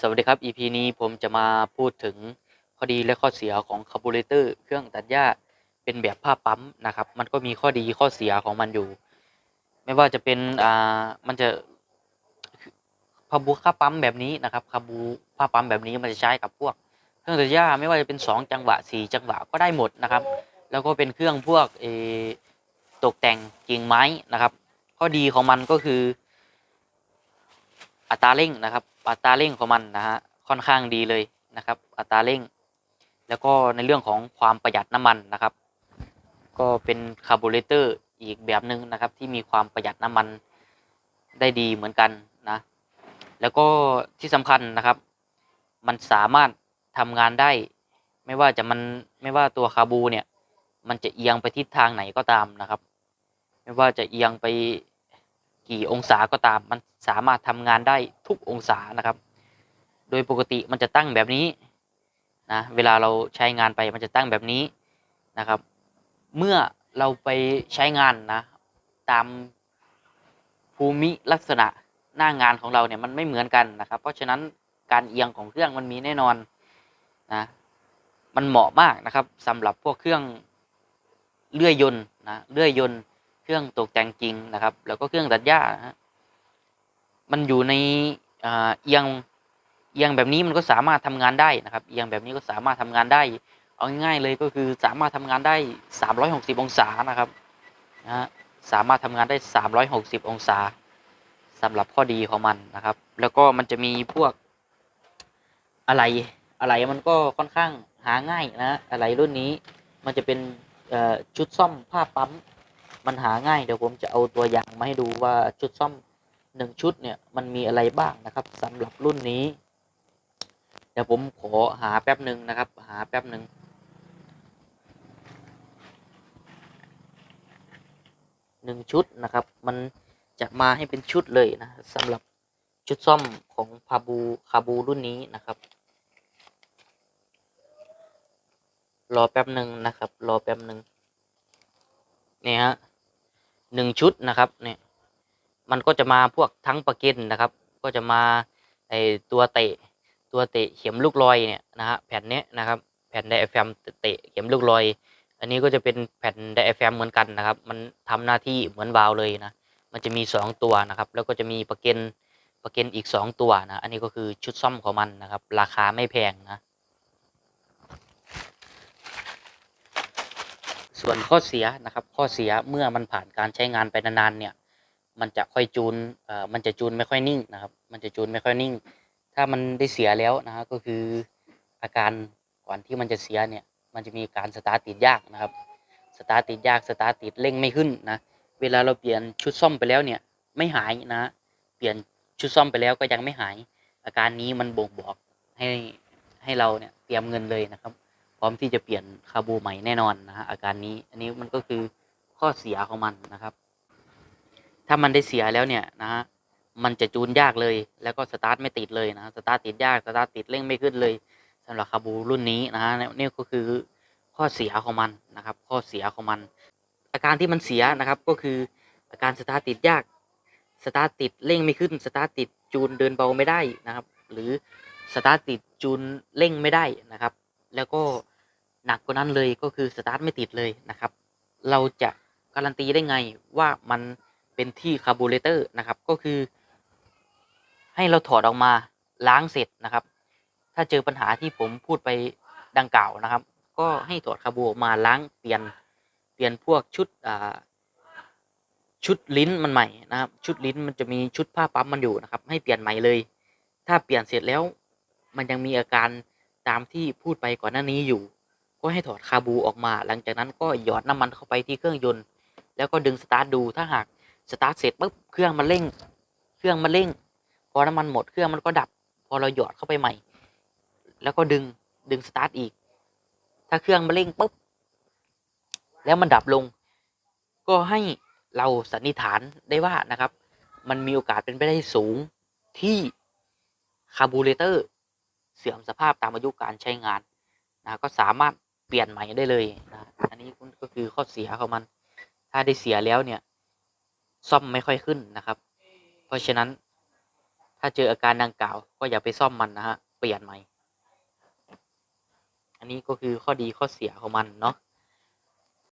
สวัสดีครับ EP นี้ผมจะมาพูดถึงข้อดีและข้อเสียของคาร์บูเรเตอร์เครื่องตัดหญ้าเป็นแบบผ้าปั๊มนะครับ มันก็มีข้อดีข้อเสียของมันอยู่ ไม่ว่าจะเป็นอ่ามันจะคาบูค่าปั๊มแบบนี้นะครับคาบูผ้าปั๊มแบบนี้มันจะใช้กับพวก เครื่องตัดหญ้าไม่ว่าจะเป็นสองจังหวะสี่จังหวะก็ได้หมดนะครับ แล้วก็เป็นเครื่องพวกเอตกแต่งกิ่งไม้นะครับ ข้อดีของมันก็คือ อัตราเร่งนะครับ อัตราเร่งของมันนะฮะค่อนข้างดีเลยนะครับ อัตราเร่ง แล้วก็ในเรื่องของความประหยัดน้ำมันนะครับ ก็เป็นคาร์บูเรเตอร์อีกแบบหนึ่งนะครับ ที่มีความประหยัดน้ำมันได้ดีเหมือนกันนะ แล้วก็ที่สำคัญนะครับ มันสามารถทำงานได้ ไม่ว่าจะมันไม่ว่าตัวคาบูเนี่ย มันจะเอียงไปทิศทางไหนก็ตามนะครับ ไม่ว่าจะเอียงไป กี่องศาก็ตาม มันสามารถทำงานได้ทุกองศานะครับ โดยปกติมันจะตั้งแบบนี้นะเวลาเราใช้งานไปมันจะตั้งแบบนี้นะครับ เมื่อเราไปใช้งานนะ ตามภูมิลักษณะหน้างานของเราเนี่ยมันไม่เหมือนกันนะครับ เพราะฉะนั้นการเอียงของเครื่องมันมีแน่นอนนะมันเหมาะมากนะครับสำหรับพวกเครื่องเลื่อยยนต์นะเลื่อยยนต์ เครื่องตกแต่งจริงนะครับ แล้วก็เครื่องตัดหญ้านะฮะมันอยู่ในเอียงเอียงแบบนี้มันก็สามารถทำงานได้นะครับเอียงแบบนี้ก็สามารถทำงานได้ เอาง่ายๆเลยก็คือสามารถทำงานได้ 360 องศานะครับนะฮะสามารถทำงานได้ 360 องศาสำหรับข้อดีของมันนะครับ แล้วก็มันจะมีพวกอะไรอะไรมันก็ค่อนข้างหาง่ายนะอะไรรุ่นนี้มันจะเป็นชุดซ่อมผ้าปั๊ม มันหาง่ายเดี๋ยวผมจะเอาตัวอย่างมาให้ดูว่าชุดซ่อมหนึ่งชุดเนี่ยมันมีอะไรบ้างนะครับสำหรับรุ่นนี้ เดี๋ยวผมขอหาแป๊บหนึ่งนะครับ หาแป๊บหนึ่งหนึ่งชุดนะครับ มันจะมาให้เป็นชุดเลยนะสำหรับชุดซ่อมของพาบูคาบูรุ่นนี้นะครับ รอแป๊บหนึ่งนะครับ รอแป๊บหนึ่งเนี่ยฮะ หนึ่งชุดนะครับเนี่ยมันก็จะมาพวกทั้งปะเก็นนะครับ ก็จะมาไอตัวเตะตัวเตะเข็มลูกลอยเนี่ยนะฮะแผ่นนี้นะครับแผ่นไดอะแฟมเตะเข็มลูกลอย อันนี้ก็จะเป็นแผ่นไดอะแฟมเหมือนกันนะครับ มันทำหน้าที่เหมือนวาล์วเลยนะมันจะมีสองตัวนะครับ แล้วก็จะมีปะเก็นปะเก็นอีกสองตัวนะอันนี้ก็คือชุดซ่อมของมันนะครับ ราคาไม่แพงนะ ส่วนข้อเสียนะครับข้อเสียเมื่อมันผ่านการใช้งานไปนานๆเนี่ยมันจะค่อยจูนเอ่อมันจะจูนไม่ค่อยนิ่งนะครับ มันจะจูนไม่ค่อยนิ่ง ถ้ามันได้เสียแล้วนะฮะก็คืออาการก่อนที่มันจะเสียเนี่ยมันจะมีการสตาร์ติดยากนะครับสตาร์ติดยากสตาร์ติดเร่งไม่ขึ้นนะเวลาเราเปลี่ยนชุดซ่อมไปแล้วเนี่ยไม่หายนะเปลี่ยนชุดซ่อมไปแล้วก็ยังไม่หาย อาการนี้มันบ่งบอกให้ให้เราเนี่ยเตรียมเงินเลยนะครับ ร้อมที่จะเปลี่ยนคาร์บูใหม่แน่นอนนะฮะอาการนี้อันนี้มันก็คือข้อเสียของมันนะครับ ถ้ามันได้เสียแล้วเนี่ยนะฮะมันจะจูนยากเลยแล้วก็สตาร์ทไม่ติดเลยนะสตาร์ทติดยากสตาร์ทติดเร่งไม่ขึ้นเลยสำหรับคาบูรุ่นนี้นะฮะนี่ก็คือข้อเสียของมันนะครับ ข้อเสียของมัน อาการที่มันเสียนะครับก็คืออาการสตาร์ทติดยากสตาร์ทติดเร่งไม่ขึ้นสตาร์ทติดจูนเดินเบาไม่ได้นะครับ หรือสตาร์ทติดจูนเร่งไม่ได้นะครับ แล้วก็ หนักกว่านั้นเลยก็คือสตาร์ทไม่ติดเลยนะครับ เราจะการันตีได้ไงว่ามันเป็นที่คาร์บูเรเตอร์นะครับ ก็คือ ให้เราถอดออกมาล้างเสร็จนะครับ ถ้าเจอปัญหาที่ผมพูดไปดังกล่าวนะครับ ก็ให้ถอดคาร์บูออกมาล้างเปลี่ยนเปลี่ยนพวกชุดอ่าชุดลิ้นมันใหม่นะครับ ชุดลิ้นมันจะมีชุดผ้าปั๊มมันอยู่นะครับ ให้เปลี่ยนใหม่เลย ถ้าเปลี่ยนเสร็จแล้ว มันยังมีอาการตามที่พูดไปก่อนหน้านี้อยู่ ก็ให้ถอดคาบูออกมา หลังจากนั้นก็หยอดน้ำมันเข้าไปที่เครื่องยนต์ แล้วก็ดึงสตาร์ทดูถ้าหากสตาร์ทเสร็จปุ๊บเครื่องมันเร่ง เครื่องมันเร่ง พอน้ำมันหมดเครื่องมันก็ดับ พอเราหยอดเข้าไปใหม่ แล้วก็ดึงดึงสตาร์ทอีก ถ้าเครื่องมันเร่งปุ๊บแล้วมันดับลง ก็ให้เราสันนิษฐานได้ว่านะครับ มันมีโอกาสเป็นไปได้สูงที่คาร์บูเรเตอร์เสื่อมสภาพตามอายุการใช้งานนะก็สามารถ เปลี่ยนใหม่ได้เลยนะอันนี้ก็คือข้อเสียของมัน ถ้าได้เสียแล้วเนี่ย ซ่อมไม่ค่อยขึ้นนะครับ เพราะฉะนั้นถถ้าเจออาการดังกล่าว ก็อย่าไปซ่อมมันนะฮะเปลี่ยนใหม่ อันนี้ก็คือข้อดีข้อเสียของมันเนาะ